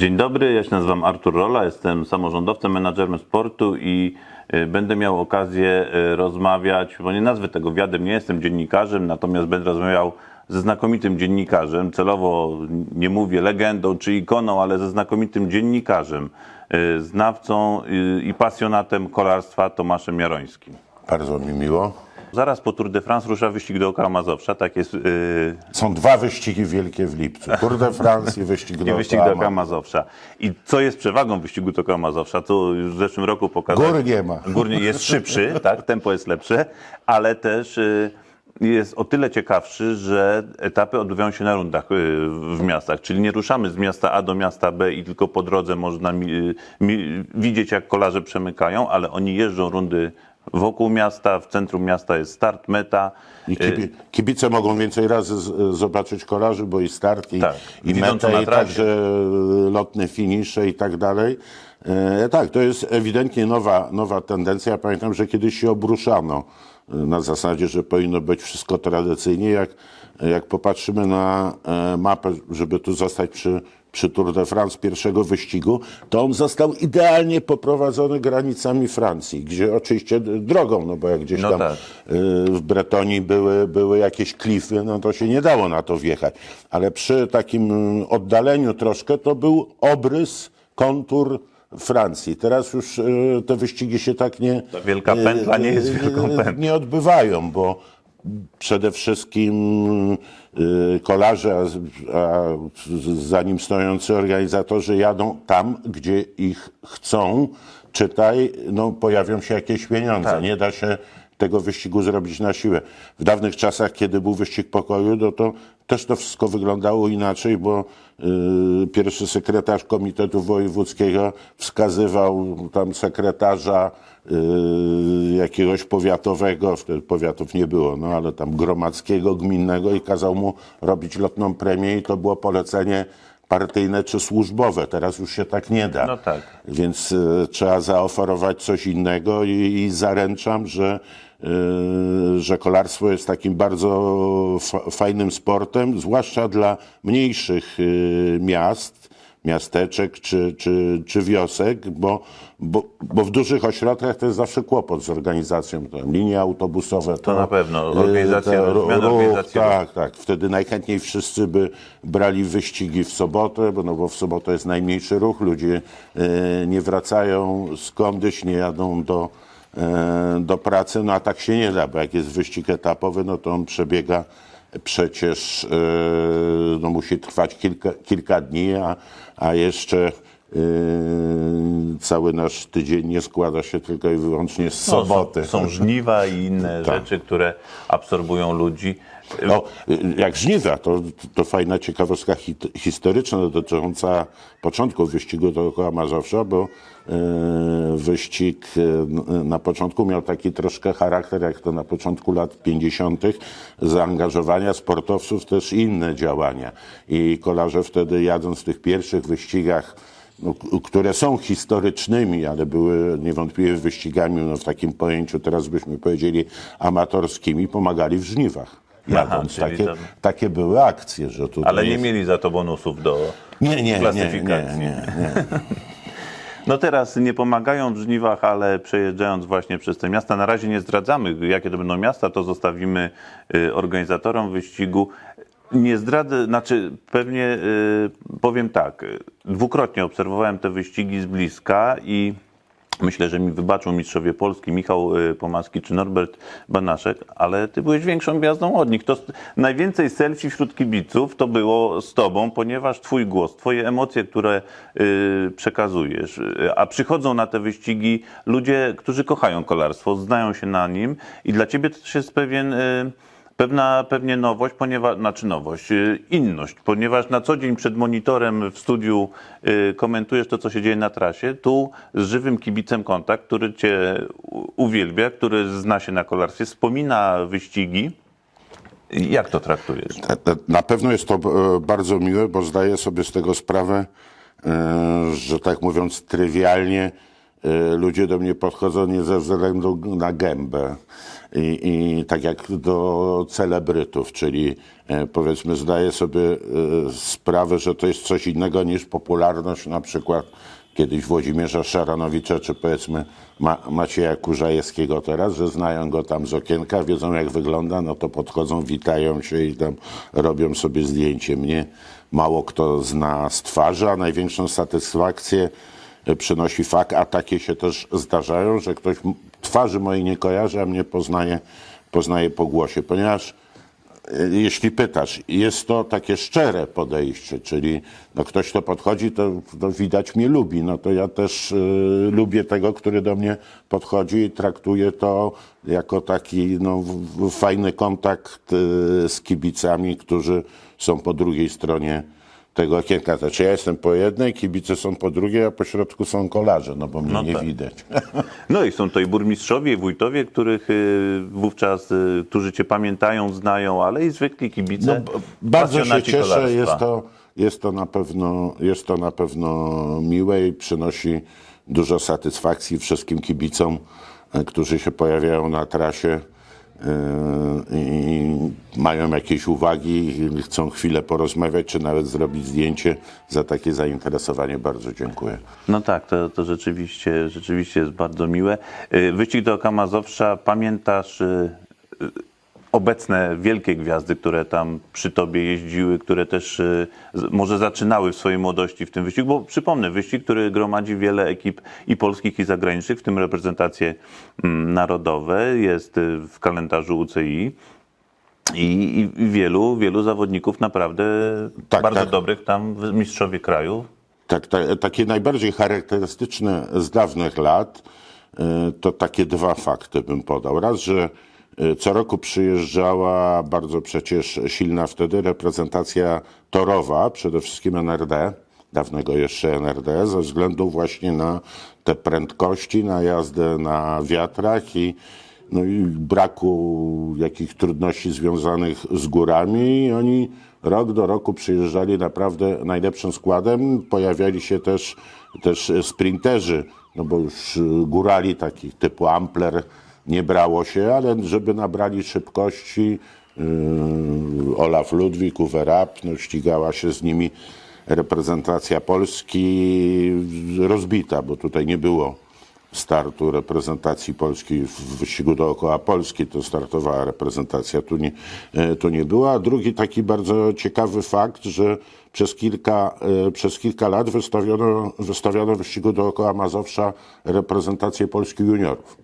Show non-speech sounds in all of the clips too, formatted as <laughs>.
Dzień dobry, ja się nazywam Artur Rola, jestem samorządowcem, menadżerem sportu i y, będę miał okazję y, rozmawiać, bo nie nazwę tego wiadem, nie jestem dziennikarzem, natomiast będę rozmawiał ze znakomitym dziennikarzem, celowo nie mówię legendą czy ikoną, ale ze znakomitym dziennikarzem, y, znawcą i pasjonatem kolarstwa Tomaszem Jarońskim. Bardzo mi miło. Zaraz po Tour de France rusza wyścig dookoła Mazowsza, tak jest y, Są dwa wyścigi wielkie w lipcu. Tour de France i wyścig <laughs> i do wyścig dookoła Mazowsza. I co jest przewagą wyścigu dookoła Mazowsza, to już w zeszłym roku pokazałem. Gór nie ma. Górnie jest szybszy, <laughs> tak, tempo jest lepsze, ale też y, jest o tyle ciekawszy, że etapy odbywają się na rundach y, w miastach, czyli nie ruszamy z miasta A do miasta B i tylko po drodze można mi, y, mi, widzieć, jak kolarze przemykają, ale oni jeżdżą rundy wokół miasta, w centrum miasta jest start, meta. I kibi, kibice mogą więcej razy z, zobaczyć kolarzy, bo i start, i, Tak. i na i także lotne finisze i tak dalej. E, tak, to jest ewidentnie nowa, nowa tendencja. Ja pamiętam, że kiedyś się obruszano e, na zasadzie, że powinno być wszystko tradycyjnie. Jak, jak popatrzymy na e, mapę, żeby tu zostać przy, przy Tour de France pierwszego wyścigu, to on został idealnie poprowadzony granicami Francji, gdzie oczywiście drogą, no bo jak gdzieś No tam tak. y, w Bretonii były, były jakieś klify, no to się nie dało na to wjechać. Ale przy takim mm, oddaleniu troszkę to był obrys, kontur Francji. Teraz już y, te wyścigi się tak nie... Ta wielka pętla nie jest wielką pętlą. Nie odbywają, bo przede wszystkim y, kolarze, a, za nim stojący organizatorzy jadą tam, gdzie ich chcą. Czytaj, no pojawią się jakieś pieniądze. Tak. Nie da się tego wyścigu zrobić na siłę. W dawnych czasach, kiedy był wyścig pokoju, no to też to wszystko wyglądało inaczej, bo y, pierwszy sekretarz Komitetu Wojewódzkiego wskazywał tam sekretarza jakiegoś powiatowego, wtedy powiatów nie było, no ale tam gromadzkiego, gminnego i kazał mu robić lotną premię i to było polecenie partyjne czy służbowe. Teraz już się tak nie da. No tak. Więc e, trzeba zaoferować coś innego i, i zaręczam, że, e, że kolarstwo jest takim bardzo fa- fajnym sportem, zwłaszcza dla mniejszych e, miast, miasteczek czy, czy, czy wiosek, bo, bo, bo w dużych ośrodkach to jest zawsze kłopot z organizacją. Tam linie autobusowe. To, na pewno. e, Organizacja, to ruch. Tak, tak. Wtedy najchętniej wszyscy by brali wyścigi w sobotę, bo, no bo w sobotę jest najmniejszy ruch. Ludzie e, nie wracają skądś, nie jadą do, e, do pracy. No a tak się nie da, bo jak jest wyścig etapowy, no to on przebiega przecież, e, no musi trwać kilka, kilka dni, a, a jeszcze e, cały nasz tydzień nie składa się tylko i wyłącznie z No, soboty. Są, są żniwa i inne Tak. rzeczy, które absorbują ludzi. No, jak żniwa, to, to fajna ciekawostka hit, historyczna dotycząca początku wyścigu dookoła Mazowsza, bo e, wyścig n- na początku miał taki troszkę charakter, jak to na początku lat 50. zaangażowania sportowców też inne działania. I kolarze wtedy jadąc w tych pierwszych wyścigach no, które są historycznymi, ale były niewątpliwie wyścigami no, w takim pojęciu, teraz byśmy powiedzieli, amatorskimi, pomagali w żniwach. Jadąc. czyli takie, tam- takie były akcje, że tutaj Ale nie jest... mieli za to bonusów do nie, nie, nie, nie, klasyfikacji. nie, nie. <laughs> No teraz nie pomagają w żniwach, ale przejeżdżając właśnie przez te miasta, na razie nie zdradzamy, jakie to będą miasta, to zostawimy y, organizatorom wyścigu. Nie zdradzę, znaczy pewnie y, powiem tak, dwukrotnie obserwowałem te wyścigi z bliska i myślę, że mi wybaczą mistrzowie Polski, Michał y, Pomaski czy Norbert Banaszek, ale ty byłeś większą gwiazdą od nich. To najwięcej selfie wśród kibiców to było z tobą, ponieważ twój głos, twoje emocje, które y, przekazujesz, y, a przychodzą na te wyścigi ludzie, którzy kochają kolarstwo, znają się na nim i dla ciebie to też jest pewien... Y, Pewna pewnie nowość, ponieważ, znaczy nowość, y, inność, ponieważ na co dzień przed monitorem w studiu y, komentujesz to, co się dzieje na trasie, tu z żywym kibicem kontakt, który cię uwielbia, który zna się na kolarstwie, wspomina wyścigi. Jak to traktujesz? Na- pewno jest to e, bardzo miłe, bo zdaję sobie z tego sprawę, e, że tak mówiąc trywialnie, ludzie do mnie podchodzą nie ze względu na gębę. I, I tak jak do celebrytów, czyli e, powiedzmy zdaję sobie e, sprawę, że to jest coś innego niż popularność na przykład kiedyś Włodzimierza Szaranowicza, czy powiedzmy Ma Macieja Kurzajewskiego teraz, że znają go tam z okienka, wiedzą jak wygląda, no to podchodzą, witają się i tam robią sobie zdjęcie. Mnie mało kto zna z twarzy, a największą satysfakcję przynosi fakt, a takie się też zdarzają, że ktoś twarzy mojej nie kojarzy, a mnie poznaje, poznaje po głosie, ponieważ e, jeśli pytasz, jest to takie szczere podejście, czyli no ktoś, kto podchodzi, to, to widać mnie lubi. No to ja też y, lubię tego, który do mnie podchodzi i traktuje to jako taki no, fajny kontakt y, z kibicami, którzy są po drugiej stronie tego okienka. Znaczy ja jestem po jednej, kibice są po drugiej, a po środku są kolarze, no bo mnie No nie tak. widać. No i są to i burmistrzowie, i wójtowie, których y, wówczas, y, którzy cię pamiętają, znają, ale i zwykli kibice. No, bardzo się cieszę, jest to, jest, to na pewno, jest to na pewno miłe i przynosi dużo satysfakcji wszystkim kibicom, e, którzy się pojawiają na trasie i mają jakieś uwagi chcą chwilę porozmawiać, czy nawet zrobić zdjęcie. Za takie zainteresowanie bardzo dziękuję. No tak, to, to rzeczywiście, rzeczywiście jest bardzo miłe. Y, Wyścig do Mazowsza, pamiętasz y, y, obecne wielkie gwiazdy, które tam przy tobie jeździły, które też y, może zaczynały w swojej młodości w tym wyścigu, bo przypomnę, wyścig, który gromadzi wiele ekip i polskich i zagranicznych, w tym reprezentacje mm, narodowe, jest y, w kalendarzu UCI. I, i wielu, wielu zawodników naprawdę Tak, bardzo tak. dobrych tam w mistrzowie kraju. Tak, ta, takie najbardziej charakterystyczne z dawnych lat y, to takie dwa fakty bym podał. Raz, że co roku przyjeżdżała bardzo przecież silna wtedy reprezentacja torowa, przede wszystkim NRD, dawnego jeszcze NRD, ze względu właśnie na te prędkości, na jazdę na wiatrach i no i braku jakich trudności związanych z górami i oni rok do roku przyjeżdżali naprawdę najlepszym składem. Pojawiali się też, też sprinterzy, no bo już y, górali takich typu Ampler nie brało się, ale żeby nabrali szybkości, yy, Olaf Ludwik, Uwe Rapp, no ścigała się z nimi reprezentacja Polski rozbita, bo tutaj nie było startu reprezentacji Polski w wyścigu dookoła Polski, to startowała reprezentacja, tu nie, e, tu nie była. A drugi taki bardzo ciekawy fakt, że przez kilka, e, przez kilka lat wystawiono, wystawiono w wyścigu dookoła Mazowsza reprezentację Polski juniorów.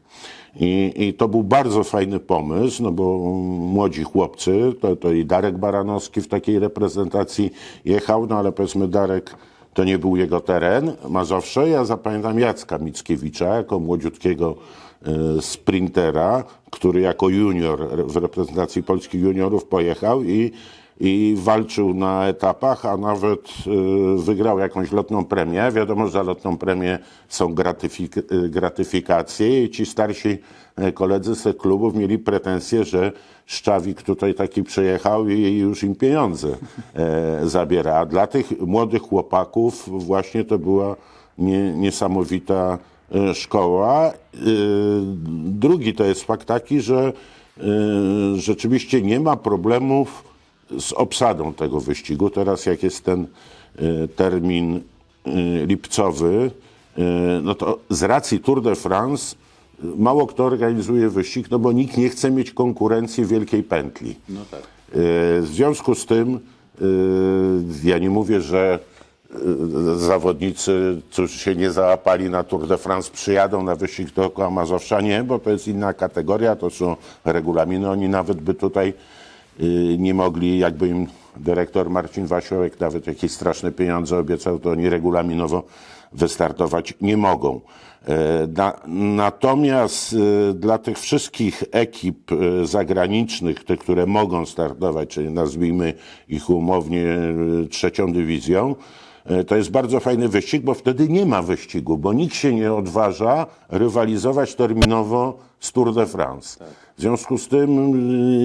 I, I to był bardzo fajny pomysł, no bo młodzi chłopcy, to, to i Darek Baranowski w takiej reprezentacji jechał, no ale powiedzmy Darek to nie był jego teren, Mazowsze. Ja zapamiętam Jacka Mickiewicza jako młodziutkiego e, sprintera, który jako junior w reprezentacji polskich juniorów pojechał i, i walczył na etapach, a nawet e, wygrał jakąś lotną premię. Wiadomo, że za lotną premię są gratyfik- e, gratyfikacje i ci starsi e, koledzy z tych klubów mieli pretensje, że Szczawik tutaj taki przyjechał i już im pieniądze zabiera. A dla tych młodych chłopaków właśnie to była nie, niesamowita szkoła. Drugi to jest fakt taki, że rzeczywiście nie ma problemów z obsadą tego wyścigu. Teraz jak jest ten e, termin e, lipcowy, e, no to z racji Tour de France mało kto organizuje wyścig, no bo nikt nie chce mieć konkurencji wielkiej pętli. E, W związku z tym ja nie mówię, że zawodnicy, którzy się nie załapali na Tour de France, przyjadą na wyścig dookoła Mazowsza. Nie, bo to jest inna kategoria, to są regulaminy. Oni nawet by tutaj y, nie mogli, jakby im dyrektor Marcin Wasiołek nawet jakieś straszne pieniądze obiecał, to oni regulaminowo wystartować nie mogą. E, Na, natomiast e, dla tych wszystkich ekip e, zagranicznych, te, które mogą startować, czyli nazwijmy ich umownie trzecią dywizją, to jest bardzo fajny wyścig, bo wtedy nie ma wyścigu, bo nikt się nie odważa rywalizować terminowo z Tour de France. W związku z tym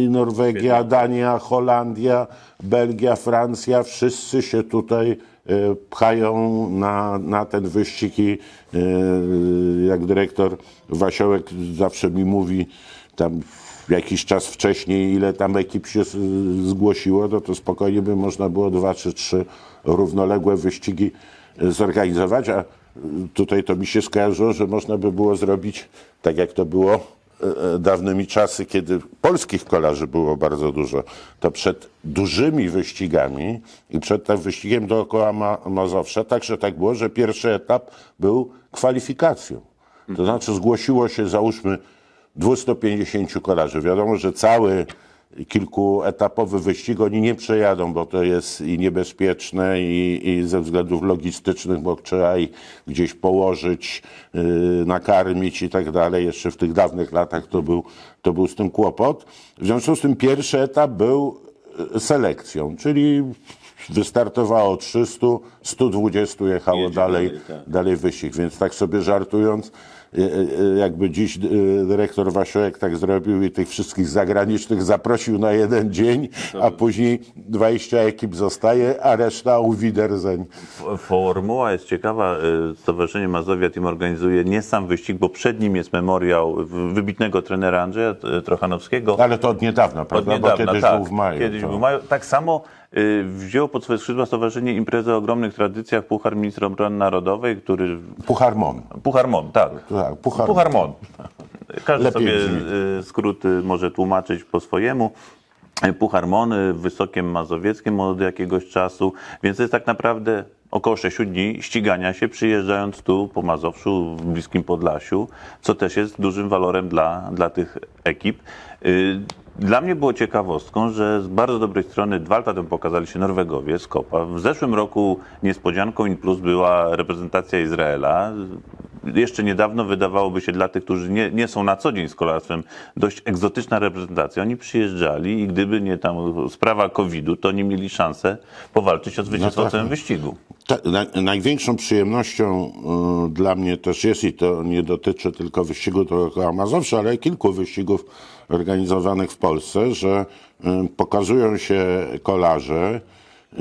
y, Norwegia, Dania, Holandia, Belgia, Francja, wszyscy się tutaj pchają na, na ten wyścig i e, jak dyrektor Wasiołek zawsze mi mówi tam jakiś czas wcześniej, ile tam ekip się zgłosiło, no to spokojnie by można było dwa czy trzy równoległe wyścigi zorganizować, a tutaj to mi się skojarzyło, że można by było zrobić tak jak to było dawnymi czasy, kiedy polskich kolarzy było bardzo dużo, to przed dużymi wyścigami i przed tym wyścigiem dookoła Ma Mazowsza także tak było, że pierwszy etap był kwalifikacją. To znaczy zgłosiło się załóżmy 250 kolarzy. Wiadomo, że cały kilkuetapowy wyścig oni nie przejadą, bo to jest i niebezpieczne i, i ze względów logistycznych, bo trzeba ich gdzieś położyć, yy, nakarmić i tak dalej. Jeszcze w tych dawnych latach to był, to był z tym kłopot. W związku z tym pierwszy etap był yy, selekcją, czyli wystartowało 300, 120 jechało Jedzie dalej, dalej, tak. dalej wyścig. Więc tak sobie żartując, jakby dziś dyrektor Wasiołek tak zrobił i tych wszystkich zagranicznych zaprosił na jeden dzień, a później 20 ekip zostaje, a reszta. F- Formuła jest ciekawa. y, Stowarzyszenie Mazowia Team organizuje nie sam wyścig, bo przed nim jest memoriał wybitnego trenera Andrzeja y, Trochanowskiego. Ale to od niedawna, Od prawda? niedawna, Bo kiedyś tak. był w maju. Kiedyś to... był w maju. Tak samo y, wzięło pod swoje skrzydła Stowarzyszenie imprezę o ogromnych tradycjach Puchar Ministra Obrony Narodowej, który... Puchar Mon. Puchar Mon, tak. Tak, Puchar, Puchar Mon. Każdy Lepiej sobie brzmi. y, skróty może tłumaczyć po swojemu. Puchar Mon y, w Wysokiem Mazowieckim od jakiegoś czasu, więc to jest tak naprawdę około 6 dni ścigania się, przyjeżdżając tu po Mazowszu, w bliskim Podlasiu, co też jest dużym walorem dla, dla tych ekip. Dla mnie było ciekawostką, że z bardzo dobrej strony dwa lata temu pokazali się Norwegowie z Kopa. W zeszłym roku niespodzianką in plus była reprezentacja Izraela. Jeszcze niedawno wydawałoby się dla tych, którzy nie, nie są na co dzień z kolarstwem, dość egzotyczna reprezentacja. Oni przyjeżdżali i gdyby nie tam sprawa COVID-u, to nie mieli szansę powalczyć o zwycięstwo No w tak. tym wyścigu. Ta, na, największą przyjemnością y, dla mnie też jest, i to nie dotyczy tylko wyścigu dookoła Mazowsza, ale kilku wyścigów organizowanych w Polsce, że y, pokazują się kolarze, y,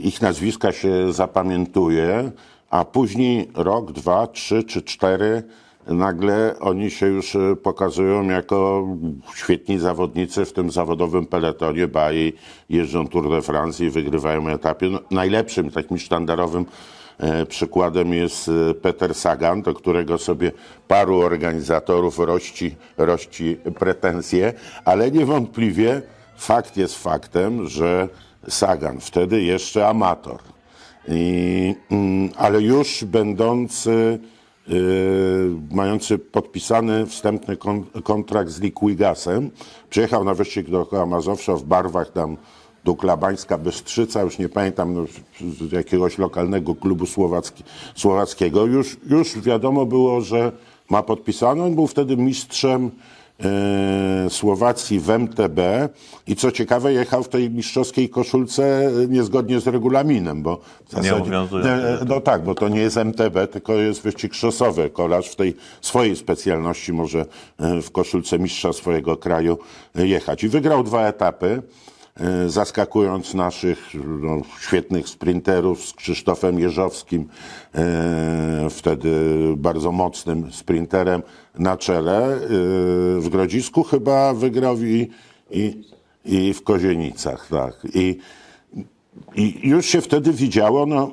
ich nazwiska się zapamiętuje, a później rok, dwa, trzy czy cztery nagle oni się już y, pokazują jako świetni zawodnicy w tym zawodowym peletonie, ba i jeżdżą Tour de France i wygrywają etapy. No, najlepszym takim sztandarowym e, przykładem jest e, Peter Sagan, do którego sobie paru organizatorów rości, rości pretensje, ale niewątpliwie fakt jest faktem, że Sagan wtedy jeszcze amator, i, mm, ale już będący yy, mający podpisany wstępny kon, kontrakt z Liquigasem, przyjechał na wyścig dookoła Mazowsza w barwach tam Duklabańska Bystrzyca, już nie pamiętam, no, z jakiegoś lokalnego klubu słowacki, słowackiego. Już, już wiadomo było, że ma podpisane. On był wtedy mistrzem Słowacji w MTB i co ciekawe jechał w tej mistrzowskiej koszulce e, niezgodnie z regulaminem, bo w zasadzie, obowiązujący. e, no tak, bo to nie jest MTB, tylko jest wyścig szosowy. Kolarz w tej swojej specjalności może e, w koszulce mistrza swojego kraju e, jechać. I wygrał dwa etapy, e, zaskakując naszych no, świetnych sprinterów z Krzysztofem Jeżowskim, e, wtedy bardzo mocnym sprinterem na czele. E, w Grodzisku chyba wygrał i, i, i w Kozienicach, tak. I, i już się wtedy widziało, no,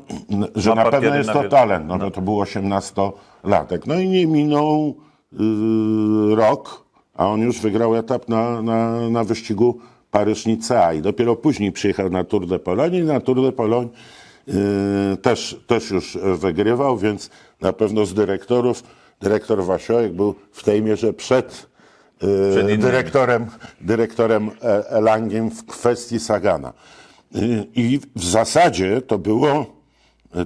że Ma na pewno jest na to talent, no, bo to był 18-latek. No i nie minął yy, rok, a on już wygrał etap na, na, na wyścigu Paryż-Nicea i dopiero później przyjechał na Tour de Pologne i na Tour de Pologne yy, też, też już wygrywał, więc na pewno z dyrektorów, dyrektor Wasiołek był w tej mierze przed yy, dyrektorem, dyrektorem Elangiem w kwestii Sagana. Y, I w zasadzie to było y,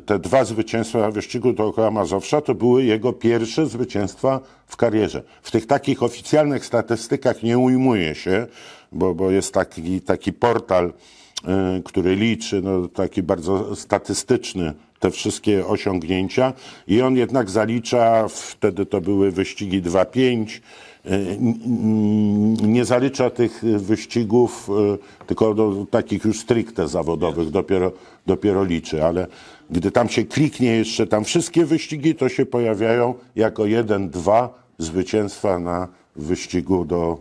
te dwa zwycięstwa wyścigu dookoła Mazowsza, to były jego pierwsze zwycięstwa w karierze. W tych takich oficjalnych statystykach nie ujmuje się, bo, bo jest taki, taki portal, y, który liczy, no, taki bardzo statystyczny te wszystkie osiągnięcia i on jednak zalicza, wtedy to były wyścigi 2-5, n- n- nie zalicza tych wyścigów e, tylko do takich już stricte zawodowych, dopiero, dopiero liczy, ale gdy tam się kliknie jeszcze tam wszystkie wyścigi, to się pojawiają jako jeden, dwa zwycięstwa na wyścigu do,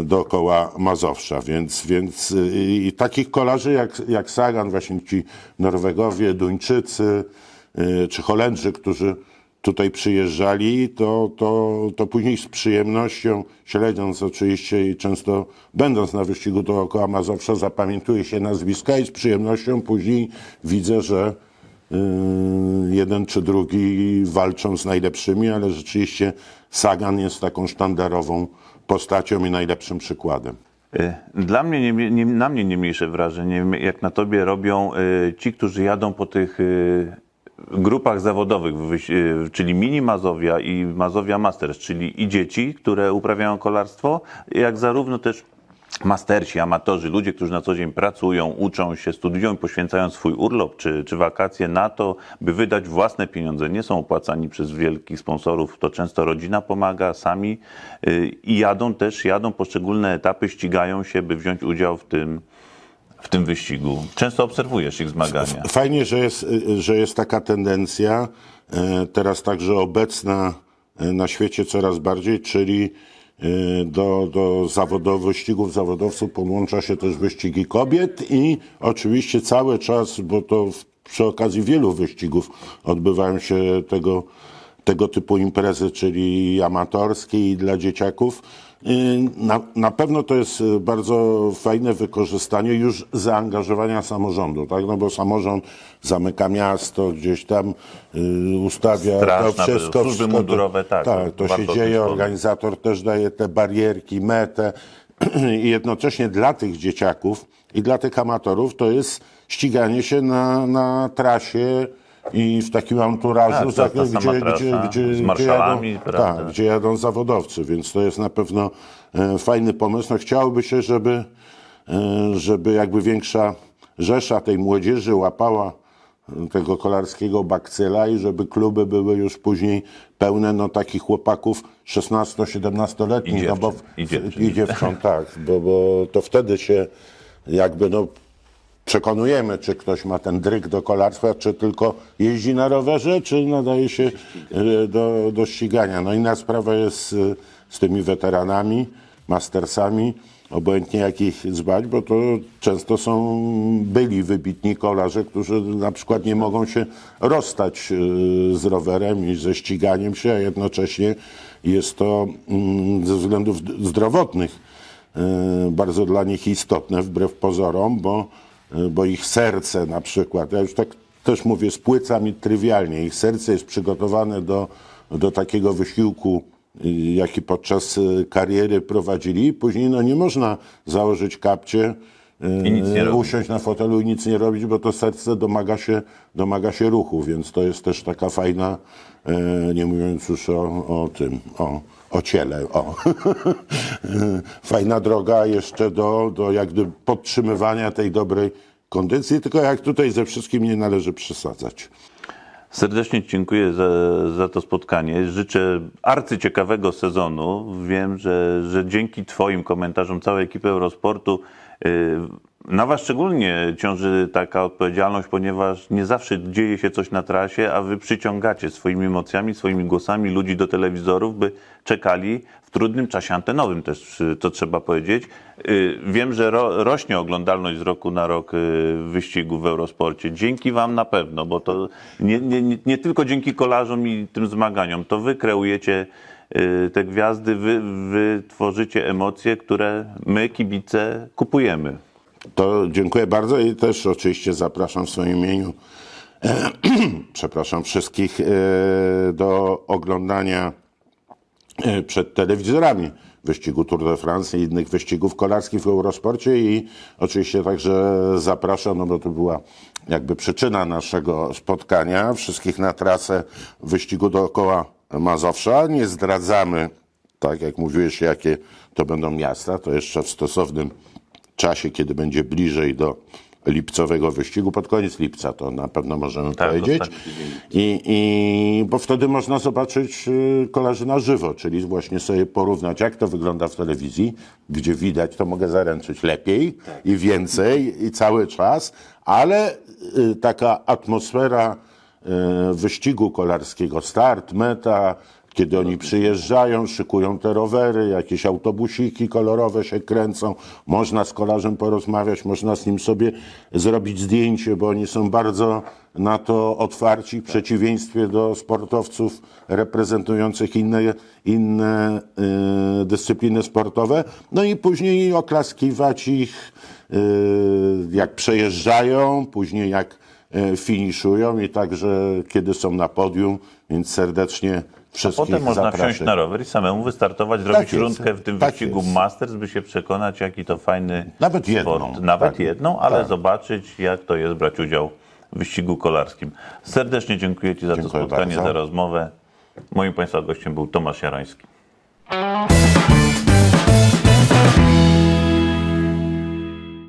y, dookoła Mazowsza, więc, więc y, i takich kolarzy jak, jak Sagan, właśnie ci Norwegowie, Duńczycy y, czy Holendrzy, którzy tutaj przyjeżdżali, to, to, to później z przyjemnością, śledząc oczywiście i często będąc na wyścigu dookoła Mazowsza, zapamiętuje się nazwiska i z przyjemnością później widzę, że Yy, jeden czy drugi walczą z najlepszymi, ale rzeczywiście Sagan jest taką sztandarową postacią i najlepszym przykładem. Y, Dla mnie, nie, nie, na mnie nie mniejsze wrażenie, jak na tobie robią y, ci, którzy jadą po tych grupach zawodowych, y, czyli Mini Mazowia i Mazowia Masters, czyli i dzieci, które uprawiają kolarstwo, jak zarówno też mastersi, amatorzy, ludzie, którzy na co dzień pracują, uczą się, studiują i poświęcają swój urlop czy, czy wakacje na to, by wydać własne pieniądze. Nie są opłacani przez wielkich sponsorów, to często rodzina pomaga, sami y, i jadą też, jadą poszczególne etapy, ścigają się, by wziąć udział w tym, w tym wyścigu. Często obserwujesz ich zmagania. Fajnie, że jest, że jest taka tendencja, e, teraz także obecna e, na świecie coraz bardziej, czyli e, do, do zawodowych, wyścigów zawodowców podłącza się też wyścigi kobiet i oczywiście cały czas, bo to przy okazji wielu wyścigów odbywają się tego, tego typu imprezy, czyli amatorskie i dla dzieciaków. Y, Na, na pewno to jest y, bardzo fajne wykorzystanie już zaangażowania samorządu, tak? No bo samorząd zamyka miasto, gdzieś tam y, ustawia Straż to wszystko. służby wszystko mundurowe, tak, Tak, to warto się dzieje, organizator też daje te barierki, metę <clears throat> i jednocześnie dla tych dzieciaków i dla tych amatorów to jest ściganie się na, na trasie i w takim anturażu, Tak, to jest ta sama gdzie, gdzie, gdzie, z gdzie jadą, tak, gdzie jadą zawodowcy, więc to jest na pewno e, fajny pomysł. No, chciałoby się, żeby, e, żeby jakby większa rzesza tej młodzieży łapała e, tego kolarskiego bakcyla i żeby kluby były już później pełne no, takich chłopaków 16-17-letnich. I no, bo, i dziewczyn. I dziewcząt, tak, bo, bo to wtedy się jakby no, przekonujemy, czy ktoś ma ten dryg do kolarstwa, czy tylko jeździ na rowerze, czy nadaje się e, do, do ścigania. No inna sprawa jest e, z tymi weteranami, mastersami, obojętnie jak ich zbać, bo to często są byli wybitni kolarze, którzy na przykład nie mogą się rozstać e, z rowerem i ze ściganiem się, a jednocześnie jest to mm, ze względów zdrowotnych bardzo dla nich istotne, wbrew pozorom, bo, bo ich serce na przykład, ja już tak też mówię, spłycam i trywialnie, ich serce jest przygotowane do, do takiego wysiłku, y, jaki podczas y, kariery prowadzili. Później no, nie można założyć kapcie, y, usiąść na fotelu i nic nie robić, bo to serce domaga się, domaga się ruchu, więc to jest też taka fajna, nie mówiąc już o, o tym, o, o ciele, o. <laughs> fajna droga jeszcze do, do jak gdyby podtrzymywania tej dobrej kondycji, tylko jak tutaj ze wszystkim nie należy przesadzać. Serdecznie dziękuję za, za to spotkanie. Życzę arcyciekawego sezonu. Wiem, że, że dzięki Twoim komentarzom całej ekipy Eurosportu yy, na Was szczególnie ciąży taka odpowiedzialność, ponieważ nie zawsze dzieje się coś na trasie, a Wy przyciągacie swoimi emocjami, swoimi głosami ludzi do telewizorów, by czekali w trudnym czasie antenowym też, to trzeba powiedzieć. Yy, Wiem, że ro, rośnie oglądalność z roku na rok yy, wyścigów w Eurosporcie. Dzięki Wam na pewno, bo to nie, nie, nie, tylko dzięki kolarzom i tym zmaganiom, to Wy kreujecie yy, te gwiazdy, wy, wy tworzycie emocje, które my, kibice, kupujemy. To dziękuję bardzo i też oczywiście zapraszam w swoim imieniu, <clears throat> przepraszam wszystkich, e, do oglądania e, przed telewizorami wyścigu Tour de France i innych wyścigów kolarskich w Eurosporcie i oczywiście także zapraszam, no bo to była jakby przyczyna naszego spotkania, wszystkich na trasę wyścigu dookoła Mazowsza. Nie zdradzamy, tak jak mówiłeś, jakie to będą miasta, to jeszcze w stosownym czasie, kiedy będzie bliżej do lipcowego wyścigu, pod koniec lipca to na pewno możemy Tak, powiedzieć. I, I, bo wtedy można zobaczyć y, kolarzy na żywo, czyli właśnie sobie porównać, jak to wygląda w telewizji, gdzie widać, to mogę zaręczyć lepiej i więcej i cały czas, ale y, taka atmosfera y, wyścigu kolarskiego, start, meta, kiedy oni przyjeżdżają, szykują te rowery, jakieś autobusiki kolorowe się kręcą, można z kolarzem porozmawiać, można z nim sobie zrobić zdjęcie, bo oni są bardzo na to otwarci, w przeciwieństwie do sportowców reprezentujących inne, inne y, dyscypliny sportowe. No i później oklaskiwać ich, y, jak przejeżdżają, później jak y, finiszują i także kiedy są na podium, więc serdecznie wszystkich Potem można zapraszam. wsiąść na rower i samemu wystartować, zrobić jest. rundkę w tym Tak wyścigu jest. Masters, by się przekonać, jaki to fajny Nawet jedną. sport. Nawet Tak. jedną, ale Tak. zobaczyć, jak to jest brać udział w wyścigu kolarskim. Serdecznie dziękuję Ci za Dziękuję to spotkanie, bardzo. za rozmowę. Moim Państwa gościem był Tomasz Jarański.